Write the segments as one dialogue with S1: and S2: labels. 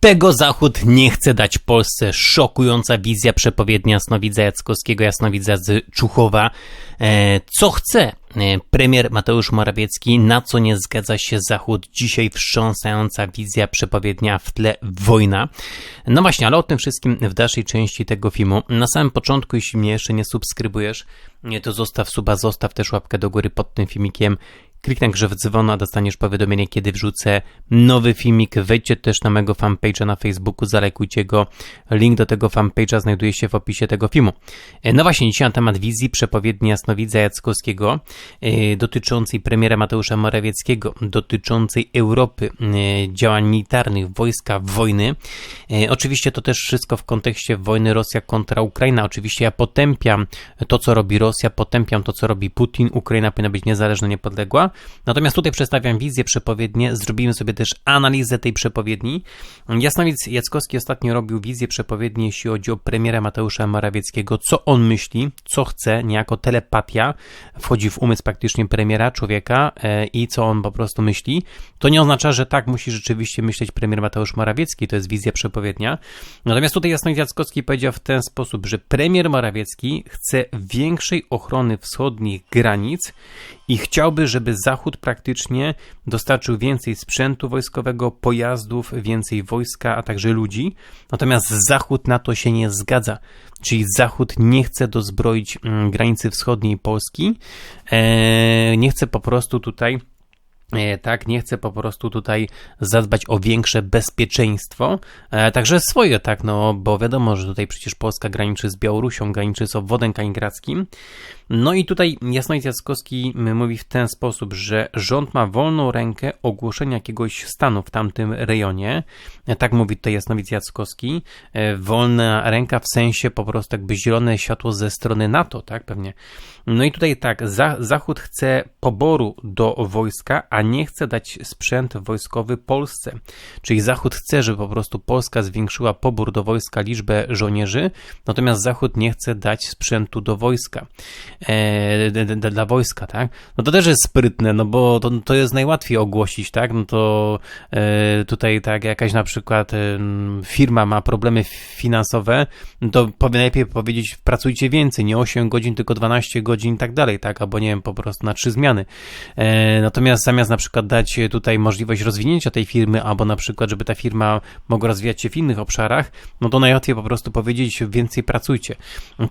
S1: Tego Zachód nie chce dać Polsce. Szokująca wizja przepowiednia Jasnowidza Jackowskiego, Jasnowidza z Czuchowa. E, co chce e, premier Mateusz Morawiecki, na co nie zgadza się Zachód? Dzisiaj wstrząsająca wizja przepowiednia w tle wojna. No właśnie, ale o tym wszystkim w dalszej części tego filmu. Na samym początku, jeśli mnie jeszcze nie subskrybujesz, to zostaw suba, zostaw też łapkę do góry pod tym filmikiem. Kliknij grze w dzwona, dostaniesz powiadomienie, kiedy wrzucę nowy filmik. Wejdźcie też na mojego fanpage'a na Facebooku, zalajkujcie go. Link do tego fanpage'a znajduje się w opisie tego filmu. E, no właśnie, dzisiaj na temat wizji przepowiedni Jasnowidza Jackowskiego e, dotyczącej premiera Mateusza Morawieckiego, dotyczącej Europy, e, działań militarnych, wojska, wojny. Oczywiście to też wszystko w kontekście wojny Rosja kontra Ukraina. Oczywiście ja potępiam to, co robi Rosja, potępiam to, co robi Putin. Ukraina powinna być niezależna, niepodległa. Natomiast tutaj przedstawiam wizję przepowiednię, zrobimy sobie też analizę tej przepowiedni. Jasnowic Jackowski ostatnio robił wizję przepowiedni, jeśli chodzi o premiera Mateusza Morawieckiego, co on myśli, co chce, niejako telepatia wchodzi w umysł praktycznie premiera, człowieka e, i co on po prostu myśli. To nie oznacza, że tak musi rzeczywiście myśleć premier Mateusz Morawiecki, to jest wizja przepowiednia. Natomiast tutaj Jasnowic Jackowski powiedział w ten sposób, że premier Morawiecki chce większej ochrony wschodnich granic i chciałby, żeby Zachód praktycznie dostarczył więcej sprzętu wojskowego, pojazdów, więcej wojska, a także ludzi. Natomiast Zachód na to się nie zgadza. Czyli Zachód nie chce dozbroić mm, granicy wschodniej Polski, e, nie chce po prostu tutaj E, tak, nie chcę po prostu tutaj zadbać o większe bezpieczeństwo, e, także swoje, tak, no bo wiadomo, że tutaj przecież Polska graniczy z Białorusią, graniczy z obwodem kaliningradzkim. No i tutaj Jasnowic Jackowski mówi w ten sposób, że rząd ma wolną rękę ogłoszenia jakiegoś stanu w tamtym rejonie. E, tak mówi tutaj Jasnowic Jackowski. Wolna ręka w sensie po prostu jakby zielone światło ze strony NATO, tak, pewnie. No i tutaj tak, Zachód chce poboru do wojska, a nie chce dać sprzęt wojskowy Polsce. Czyli Zachód chce, żeby po prostu Polska zwiększyła pobór do wojska, liczbę żołnierzy, natomiast Zachód nie chce dać sprzętu do wojska. E, dla wojska, tak? No to też jest sprytne, no bo to, to jest najłatwiej ogłosić, tak? No to e, tutaj tak jakaś na przykład e, firma ma problemy finansowe, no to powinien najlepiej powiedzieć pracujcie więcej, nie 8 godzin, tylko 12 godzin i tak dalej, tak? Albo nie wiem, po prostu na trzy zmiany. E, natomiast zamiast na przykład dać tutaj możliwość rozwinięcia tej firmy, albo na przykład, żeby ta firma mogła rozwijać się w innych obszarach, no to najłatwiej po prostu powiedzieć więcej pracujcie.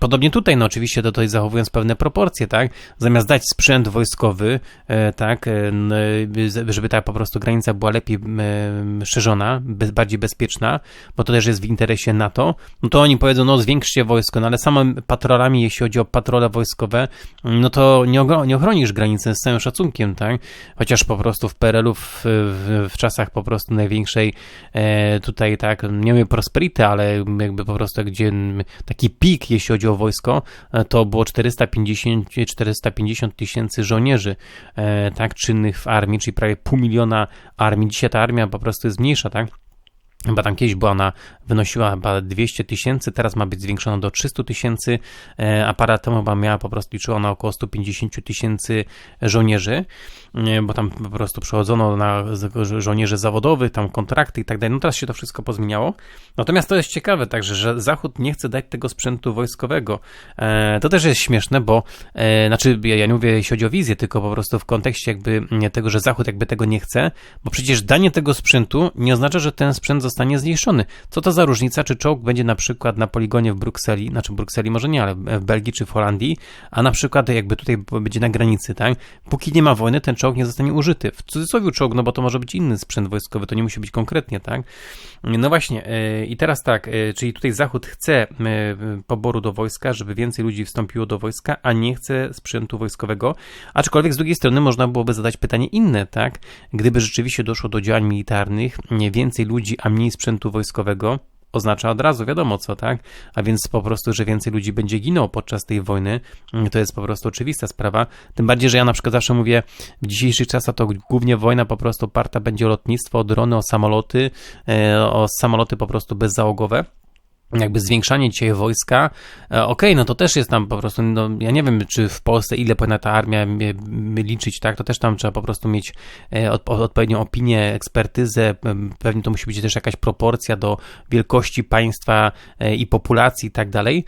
S1: Podobnie tutaj, no oczywiście to tutaj zachowując pewne proporcje, tak, zamiast dać sprzęt wojskowy, e, tak, e, żeby ta po prostu granica była lepiej e, szerzona, bardziej bezpieczna, bo to też jest w interesie NATO, no to oni powiedzą, no zwiększcie wojsko, no ale samym patrolami, jeśli chodzi o patrole wojskowe, no to nie, ochronisz granicy z całym szacunkiem, tak, chociaż po prostu w PRL-u w, w, w, czasach po prostu największej e, tutaj tak, nie wiem prosperity, ale jakby po prostu gdzie taki pik, jeśli chodzi o wojsko, e, to było 450, 450 tysięcy żołnierzy e, tak, czynnych w armii, czyli prawie pół miliona armii. Dzisiaj ta armia po prostu jest mniejsza, tak? Chyba tam kiedyś była ona, wynosiła chyba 200 tysięcy, teraz ma być zwiększona do 300 tysięcy, e, a parę temu chyba miała po prostu liczyła na około 150 tysięcy żołnierzy, e, bo tam po prostu przechodzono na żołnierzy zawodowych, tam kontrakty i tak dalej. No teraz się to wszystko pozmieniało. Natomiast to jest ciekawe także, że Zachód nie chce dać tego sprzętu wojskowego. E, to też jest śmieszne, bo znaczy ja nie mówię jeśli chodzi o wizję, tylko po prostu w kontekście jakby tego, że Zachód jakby tego nie chce, bo przecież danie tego sprzętu nie oznacza, że ten sprzęt zostanie zniszczony. Co to za różnica, czy czołg będzie na przykład na poligonie w Brukseli, znaczy w Brukseli może nie, ale w Belgii czy w Holandii, a na przykład jakby tutaj będzie na granicy, tak? Póki nie ma wojny, ten czołg nie zostanie użyty. W cudzysłowie czołg, no bo to może być inny sprzęt wojskowy, to nie musi być konkretnie, tak? No właśnie, e, i teraz tak, e, czyli tutaj Zachód chce e, poboru do wojska, żeby więcej ludzi wstąpiło do wojska, a nie chce sprzętu wojskowego, aczkolwiek z drugiej strony można byłoby zadać pytanie inne, tak? Gdyby rzeczywiście doszło do działań militarnych, więcej ludzi, a mniej sprzętu wojskowego, oznacza od razu wiadomo co, tak? A więc po prostu, że więcej ludzi będzie ginął podczas tej wojny, to jest po prostu oczywista sprawa. Tym bardziej, że ja na przykład zawsze mówię, w dzisiejszych czasach to głównie wojna po prostu oparta będzie o lotnictwo, o drony, o samoloty, e, o samoloty po prostu bezzałogowe. Jakby zwiększanie dzisiaj wojska, e, okej, okay, no to też jest tam po prostu, no ja nie wiem, czy w Polsce ile powinna ta armia liczyć, tak, to też tam trzeba po prostu mieć e, odpowiednią opinię, ekspertyzę, pewnie to musi być też jakaś proporcja do wielkości państwa e, i populacji i tak dalej.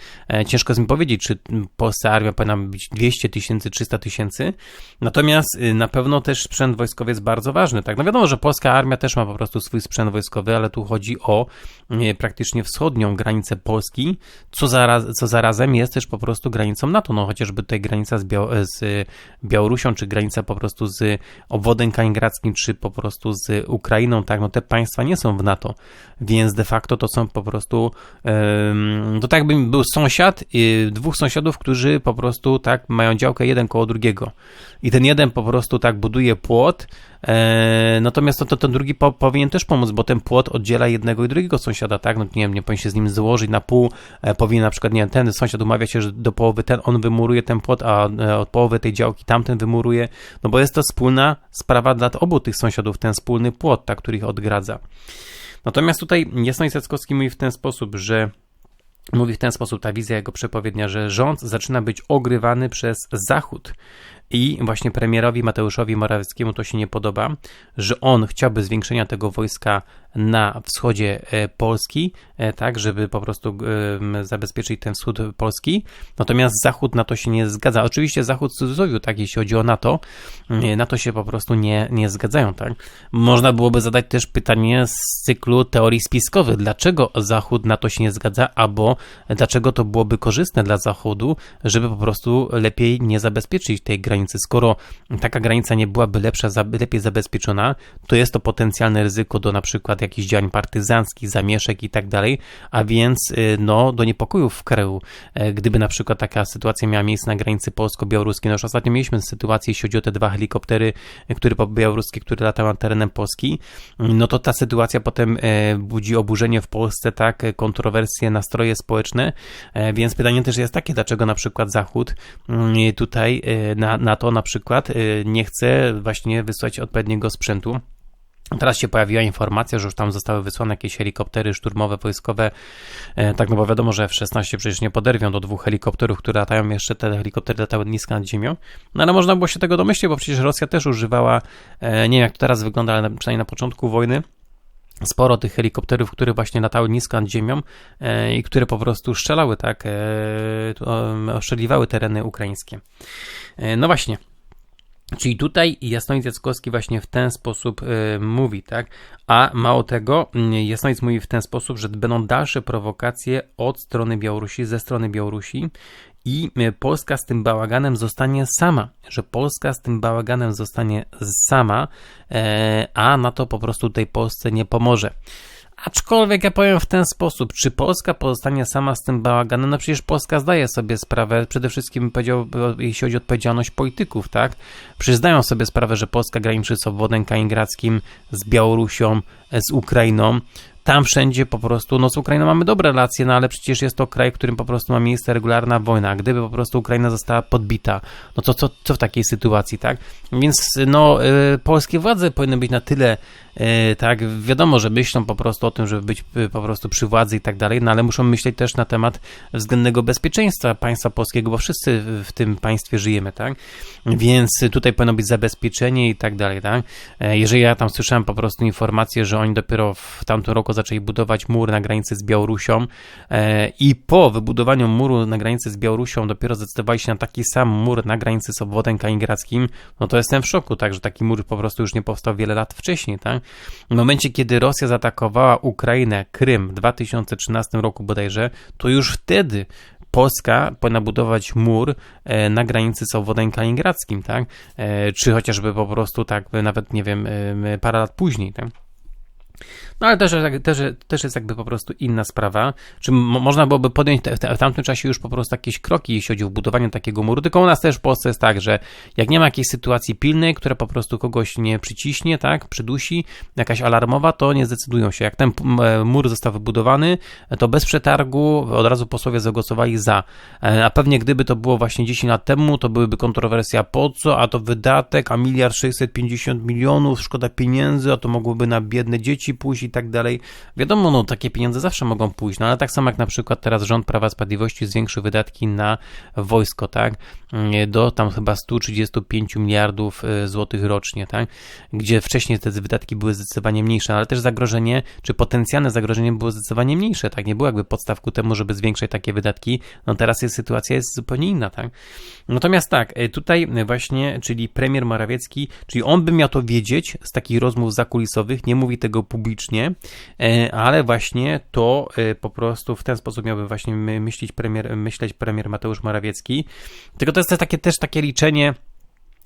S1: Ciężko jest mi powiedzieć, czy Polska armia powinna być 200 tysięcy, 300 tysięcy, natomiast y, na pewno też sprzęt wojskowy jest bardzo ważny, tak, no wiadomo, że polska armia też ma po prostu swój sprzęt wojskowy, ale tu chodzi o praktycznie wschodnią granicę granicę Polski, co, zaraz, co zarazem jest też po prostu granicą NATO. No chociażby tutaj granica z, Biał z Białorusią, czy granica po prostu z obwodem kaliningradzkim, czy po prostu z Ukrainą, tak, no te państwa nie są w NATO, więc de facto to są po prostu, to tak jakby był sąsiad, dwóch sąsiadów, którzy po prostu tak mają działkę jeden koło drugiego i ten jeden po prostu tak buduje płot, E, natomiast to, to ten drugi po, powinien też pomóc, bo ten płot oddziela jednego i drugiego sąsiada, tak? No nie wiem, nie powinien się z nim złożyć na pół, e, powinien na przykład, nie ten sąsiad umawia się, że do połowy ten on wymuruje ten płot, a e, od połowy tej działki tamten wymuruje, no bo jest to wspólna sprawa dla obu tych sąsiadów, ten wspólny płot, tak, który ich odgradza. Natomiast tutaj Jasnoń Seckowski mówi w ten sposób, że Mówi w ten sposób ta wizja jego przepowiednia, że rząd zaczyna być ogrywany przez Zachód. I właśnie premierowi Mateuszowi Morawieckiemu to się nie podoba, że on chciałby zwiększenia tego wojska na wschodzie e, Polski, e, tak, żeby po prostu zabezpieczyć ten wschód Polski. Natomiast Zachód na to się nie zgadza. Oczywiście Zachód w cudzysłowie, tak, jeśli chodzi o NATO, mm, na to się po prostu nie, nie zgadzają, tak. Można byłoby zadać też pytanie z cyklu teorii spiskowych. Dlaczego Zachód na to się nie zgadza, albo dlaczego to byłoby korzystne dla Zachodu, żeby po prostu lepiej nie zabezpieczyć tej granicy. Skoro taka granica nie byłaby lepsza, lepiej zabezpieczona, to jest to potencjalne ryzyko do na przykład jakichś działań partyzanckich, zamieszek i tak dalej, a więc y, no, do niepokojów w kraju, e, gdyby na przykład taka sytuacja miała miejsce na granicy polsko-białoruskiej. No już ostatnio mieliśmy sytuację, jeśli chodzi o te dwa helikoptery, e, które białoruskie, które latały terenem Polski, no to ta sytuacja potem e, budzi oburzenie w Polsce, tak, kontrowersje, nastroje społeczne, więc pytanie też jest takie, dlaczego na przykład Zachód mm, tutaj na, na to na przykład nie chce właśnie wysłać odpowiedniego sprzętu. Teraz się pojawiła informacja, że już tam zostały wysłane jakieś helikoptery szturmowe, wojskowe. E, tak, no bo wiadomo, że F-16 przecież nie poderwią do dwóch helikopterów, które latają jeszcze, te helikoptery latały nisko nad ziemią. No ale można było się tego domyślić, bo przecież Rosja też używała, e, nie wiem jak to teraz wygląda, ale przynajmniej na początku wojny, sporo tych helikopterów, które właśnie latały nisko nad ziemią e, i które po prostu strzelały, tak, oszczeliwały tereny ukraińskie. No właśnie, Czyli tutaj Jasnowic Jackowski właśnie w ten sposób y, mówi, tak? A mało tego, y, Jasnowic mówi w ten sposób, że będą dalsze prowokacje od strony Białorusi, ze strony Białorusi i y, Polska z tym bałaganem zostanie sama, że Polska z tym bałaganem zostanie sama, y, a na to po prostu tej Polsce nie pomoże. Aczkolwiek ja powiem w ten sposób, czy Polska pozostanie sama z tym bałaganem? No przecież Polska zdaje sobie sprawę, przede wszystkim jeśli chodzi o odpowiedzialność polityków, tak? Przecież zdają sobie sprawę, że Polska graniczy z obwodem kaliningradzkim, z Białorusią, z Ukrainą tam wszędzie po prostu, no z Ukrainą mamy dobre relacje, no ale przecież jest to kraj, w którym po prostu ma miejsce regularna wojna. Gdyby po prostu Ukraina została podbita, no to co, co w takiej sytuacji, tak? Więc no, y, polskie władze powinny być na tyle, y, tak, wiadomo, że myślą po prostu o tym, żeby być y, po prostu przy władzy i tak dalej, no ale muszą myśleć też na temat względnego bezpieczeństwa państwa polskiego, bo wszyscy w tym państwie żyjemy, tak? Więc tutaj powinno być zabezpieczenie i tak dalej, tak? E, jeżeli ja tam słyszałem po prostu informację, że oni dopiero w tamtym roku zaczęli budować mur na granicy z Białorusią e, i po wybudowaniu muru na granicy z Białorusią dopiero zdecydowali się na taki sam mur na granicy z obwodem kaliningradzkim, no to jestem w szoku, tak, że taki mur po prostu już nie powstał wiele lat wcześniej, tak? W momencie, kiedy Rosja zaatakowała Ukrainę, Krym w 2013 roku bodajże, to już wtedy Polska powinna budować mur e, na granicy z obwodem kaliningradzkim, tak? E, czy chociażby po prostu tak, nawet nie wiem, parę lat później, tak? No ale też, też, też jest jakby po prostu inna sprawa. Czy można byłoby podjąć te, te, w tamtym czasie już po prostu jakieś kroki, jeśli chodzi o budowanie takiego muru? Tylko u nas też w Polsce jest tak, że jak nie ma jakiejś sytuacji pilnej, która po prostu kogoś nie przyciśnie, tak, przydusi, jakaś alarmowa, to nie zdecydują się. Jak ten e, mur został wybudowany, to bez przetargu od razu posłowie zagłosowali za. E, a pewnie gdyby to było właśnie 10 lat temu, to byłyby kontrowersja po co, a to wydatek, a miliard 650 milionów, szkoda pieniędzy, a to mogłoby na biedne dzieci musi pójść i tak dalej. Wiadomo, no takie pieniądze zawsze mogą pójść, no ale tak samo jak na przykład teraz rząd Prawa Sprawiedliwości zwiększył wydatki na wojsko, tak, do tam chyba 135 miliardów e, złotych rocznie, tak, gdzie wcześniej te wydatki były zdecydowanie mniejsze, ale też zagrożenie, czy potencjalne zagrożenie było zdecydowanie mniejsze, tak, nie było jakby podstaw ku temu, żeby zwiększać takie wydatki, no teraz jest sytuacja jest zupełnie inna, tak. Natomiast tak, e, tutaj właśnie, czyli premier Morawiecki, czyli on by miał to wiedzieć z takich rozmów zakulisowych, nie mówi tego publicznie, e, ale właśnie to po prostu w ten sposób miałby właśnie myśleć premier, myśleć premier Mateusz Morawiecki. Tylko to jest takie, też takie liczenie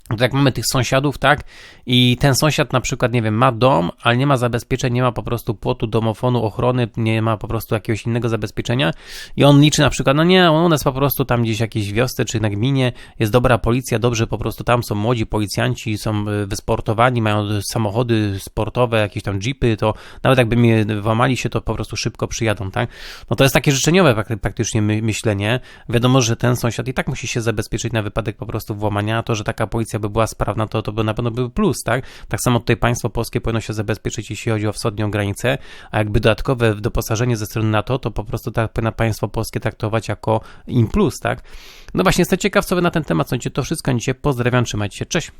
S1: tak jak mamy tych sąsiadów, tak? I ten sąsiad na przykład, nie wiem, ma dom, ale nie ma zabezpieczeń, nie ma po prostu płotu, domofonu, ochrony, nie ma po prostu jakiegoś innego zabezpieczenia i on liczy na przykład, no nie, on jest po prostu tam gdzieś jakieś wiosce czy na gminie, jest dobra policja, dobrze po prostu tam są młodzi policjanci, są e, wysportowani, mają samochody sportowe, jakieś tam jeepy, to nawet jakby mi włamali się, to po prostu szybko przyjadą, tak? No to jest takie życzeniowe praktycznie myślenie. Wiadomo, że ten sąsiad i tak musi się zabezpieczyć na wypadek po prostu włamania, to, że taka policja by była sprawna, to, to by na pewno był plus, tak? Tak samo tutaj państwo polskie powinno się zabezpieczyć, jeśli chodzi o wschodnią granicę, a jakby dodatkowe doposażenie ze strony NATO, to po prostu tak powinno państwo polskie traktować jako im plus, tak? No właśnie, jestem ciekaw, co wy na ten temat sądzicie. To wszystko dzisiaj. Pozdrawiam, trzymajcie się, cześć!